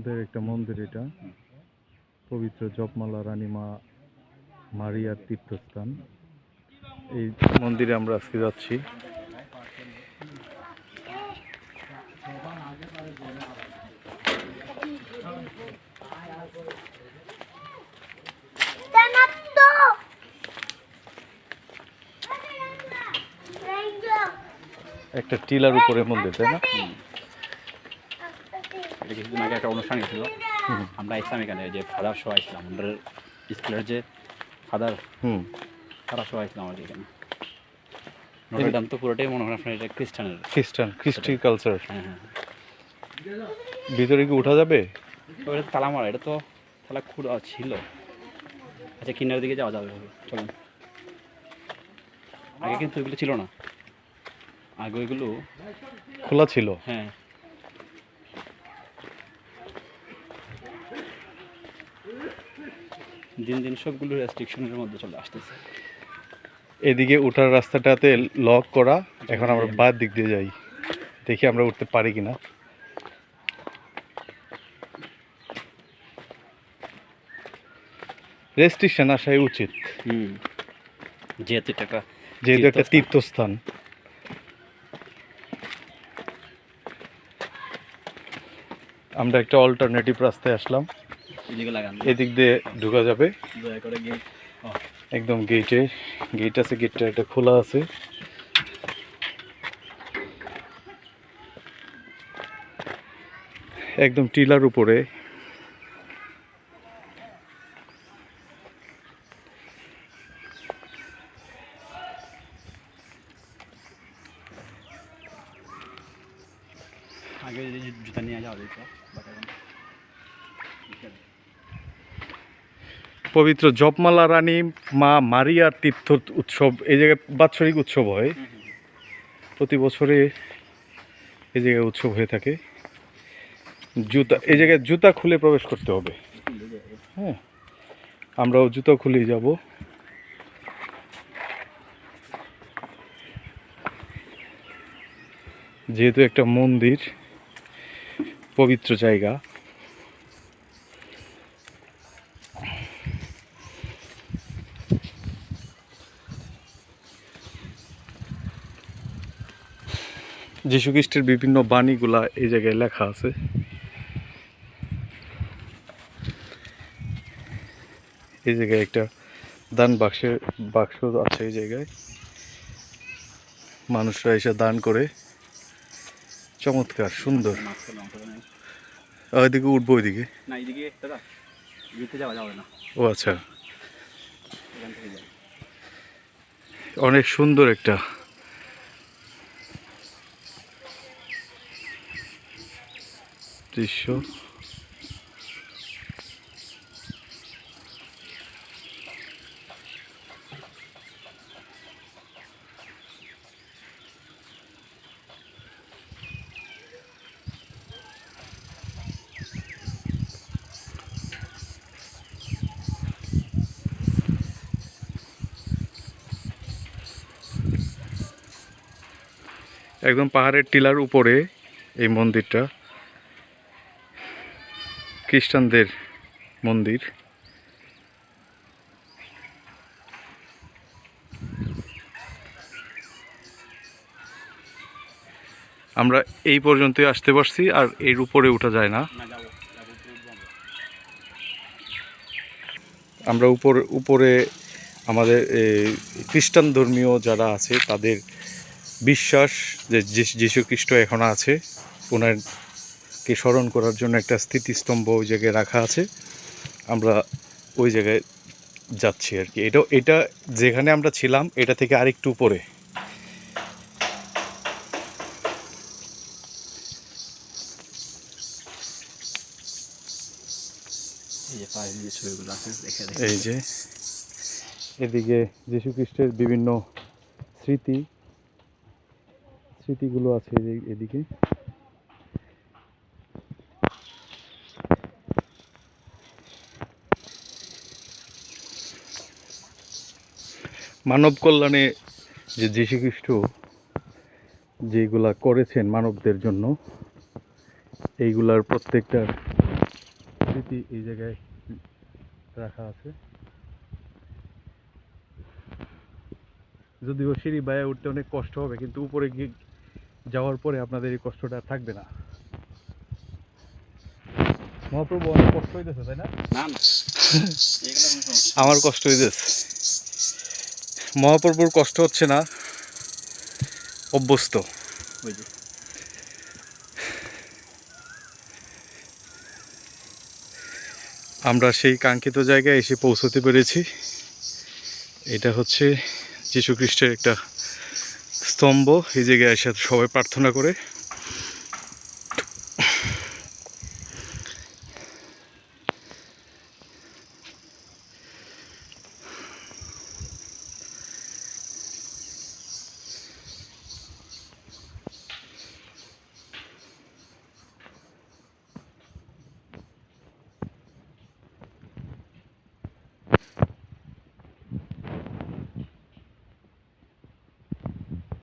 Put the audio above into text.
আমাদের একটা মন্দির এটা। পবিত্র জপমালা রানী মা মারিয়ার তীর্থস্থান। এই মন্দিরে আমরা আজকে যাচ্ছি। একটা টিলার উপরে মন্দির, তাই না? এটা কিছুদিন আগে একটা অনুষ্ঠান গেছিল আমরা ইসলাম এখানে যে ফাদার শো আসলাম আমাদের স্কুলের যে ফাদার হুম। ফাদার শো আসলাম আমাদের এখানে। নটরডাম তো পুরোটাই মনে হয় আপনার এটা খ্রিস্টানের। খ্রিস্টান খ্রিস্টি কালচার হ্যাঁ হ্যাঁ। ভিতরে কি উঠা যাবে? তো তালা মারা এটা তো তালা খুঁড়া ছিল। আচ্ছা কিনার দিকে যাওয়া যাবে। চলুন। আগে কিন্তু ওইগুলো ছিল না। আগে ওইগুলো খোলা ছিল। হ্যাঁ। দিন দিন সবগুলো রেস্ট্রিকশনের মধ্যে চলে আসতেছে। এদিকে উঠার রাস্তাটাতে লক করা এখন আমরা বাদ দিক দিয়ে যাই। দেখি আমরা উঠতে পারি কিনা। রেস্ট্রিকশন আসাই উচিত। হুম। যেহেতু টাকা যেহেতু একটা তীর্থস্থান। আমরা একটা অল্টারনেটিভ রাস্তায় আসলাম। এদিকে দিয়ে ঢোকা যাবে। একদম গেটে গেট আছে গেটটা একটা খোলা আছে। একদম টিলার উপরে। আগে জুতা নিয়ে যাওয়া যেত এখন পবিত্র জপমালা রানী, মা মারিয়ার তীর্থ উৎসব, এই জায়গায় বাৎসরিক উৎসব হয়। প্রতি বছরে এই জায়গায় উৎসব হয়ে থাকে। জুতা, এই জায়গায় জুতা খুলে প্রবেশ করতে হবে। হ্যাঁ আমরাও জুতা খুলেই যাব। যেহেতু একটা মন্দির, পবিত্র জায়গা। খ্রিস্টের বিভিন্ন বাণীগুলা এই জায়গায় লেখা আছে। এই জায়গায় একটা দান বাক্সের বাক্স আছে এই জায়গায়। মানুষরা এসে দান করে। চমৎকার সুন্দর। ওইদিকে উঠবো ওইদিকে। ও আচ্ছা। অনেক সুন্দর একটা দৃশ্য। একদম পাহাড়ের টিলার উপরে এই মন্দিরটা। খ্রিস্টানদের মন্দির আমরা এই পর্যন্তই আসতে পারছি, আর এর উপরে উঠা যায় না আমরা। উপর, উপরে আমাদের খ্রিস্টান ধর্মীয় যারা আছে, তাদের বিশ্বাস যে যীশু খ্রিস্ট এখন আছে ওনারকে স্মরণ করার জন্য একটা স্থিতিস্তম্ভ ওই জায়গায় রাখা আছে। আমরা ওই জায়গায় যাচ্ছি আর কি। এটা এটা যেখানে আমরা ছিলাম এটা থেকে আরেকটু উপরে। এই যে এদিকে যীশু খ্রিস্টের বিভিন্ন স্মৃতি স্মৃতিগুলো আছে এদিকে। মানব কল্যাণে যে যীশু খ্রিস্ট যেগুলা করেছেন মানবদের জন্য এইগুলার প্রত্যেকটার স্মৃতি এই জায়গায় রাখা আছে। যদিও সিঁড়ি বায়ে উঠতে অনেক কষ্ট হবে কিন্তু উপরে গিয়ে যাওয়ার পরে আপনাদের এই কষ্টটা থাকবে না। মহাপ্রভু অনেক কষ্ট হইতেছে তাই না। আমার কষ্ট হইতেছে। মহাপ্রভুর কষ্ট হচ্ছে না অভ্যস্ত। ওই যে। আমরা সেই কাঙ্ক্ষিত জায়গায় এসে পৌঁছতে পেরেছি। এটা হচ্ছে যীশুখ্রিস্টের একটা স্তম্ভ। এই জায়গায় এসে সবাই প্রার্থনা করে।